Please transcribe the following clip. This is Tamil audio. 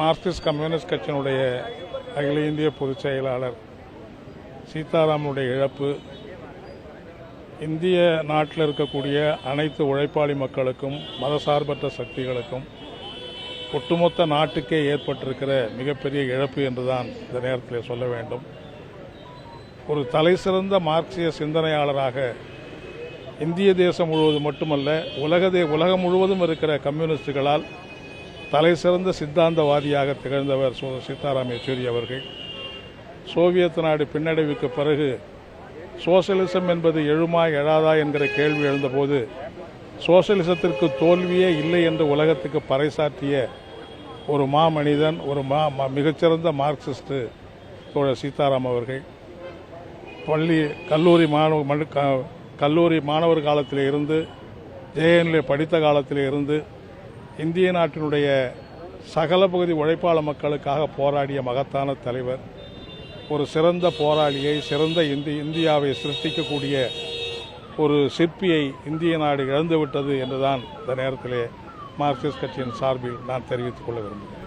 மார்க்சிஸ்ட் கம்யூனிஸ்ட் கட்சியினுடைய அகில இந்திய பொதுச் செயலாளர் சீதாராமனுடைய இழப்பு இந்திய நாட்டில் இருக்கக்கூடிய அனைத்து உழைப்பாளி மக்களுக்கும் மதசார்பற்ற சக்திகளுக்கும் ஒட்டுமொத்த நாட்டுக்கே ஏற்பட்டிருக்கிற மிகப்பெரிய இழப்பு என்றுதான் இந்த நேரத்தில் சொல்ல வேண்டும். ஒரு தலைசிறந்த மார்க்சிய சிந்தனையாளராக இந்திய தேசம் முழுவதும் மட்டுமல்ல உலகதே உலகம் முழுவதும் இருக்கிற கம்யூனிஸ்டுகளால் தலை சிறந்த சித்தாந்தவாதியாக திகழ்ந்தவர் சீதாராம் யெச்சூரி அவர்கள். சோவியத் நாடு பின்னடைவுக்கு பிறகு சோசலிசம் என்பது எழுமா எழாதா என்கிற கேள்வி எழுந்தபோது சோசலிசத்திற்கு தோல்வியே இல்லை என்று உலகத்துக்கு பறைசாற்றிய ஒரு மா மனிதன் ஒரு மா மிகச்சிறந்த மார்க்சிஸ்ட் தோழர் சீதாராம் அவர்கள். பள்ளி கல்லூரி மாணவ மனு- க- கல்லூரி மாணவர் காலத்தில் இருந்து ஜேஎன்ல படித்த காலத்தில் இருந்து இந்திய நாட்டினுடைய சகல பகுதி உழைப்பாள மக்களுக்காக போராடிய மகத்தான தலைவர் ஒரு சிறந்த போராளியை சிறந்த இந்தி இந்தியாவை சிருஷ்டிக்கக்கூடிய ஒரு சிற்பியை இந்திய நாடு இழந்துவிட்டது என்றுதான் இந்த நேரத்திலே மார்க்சிஸ்ட் கட்சியின் சார்பில் நான் தெரிவித்துக் கொள்ள விரும்புகிறேன்.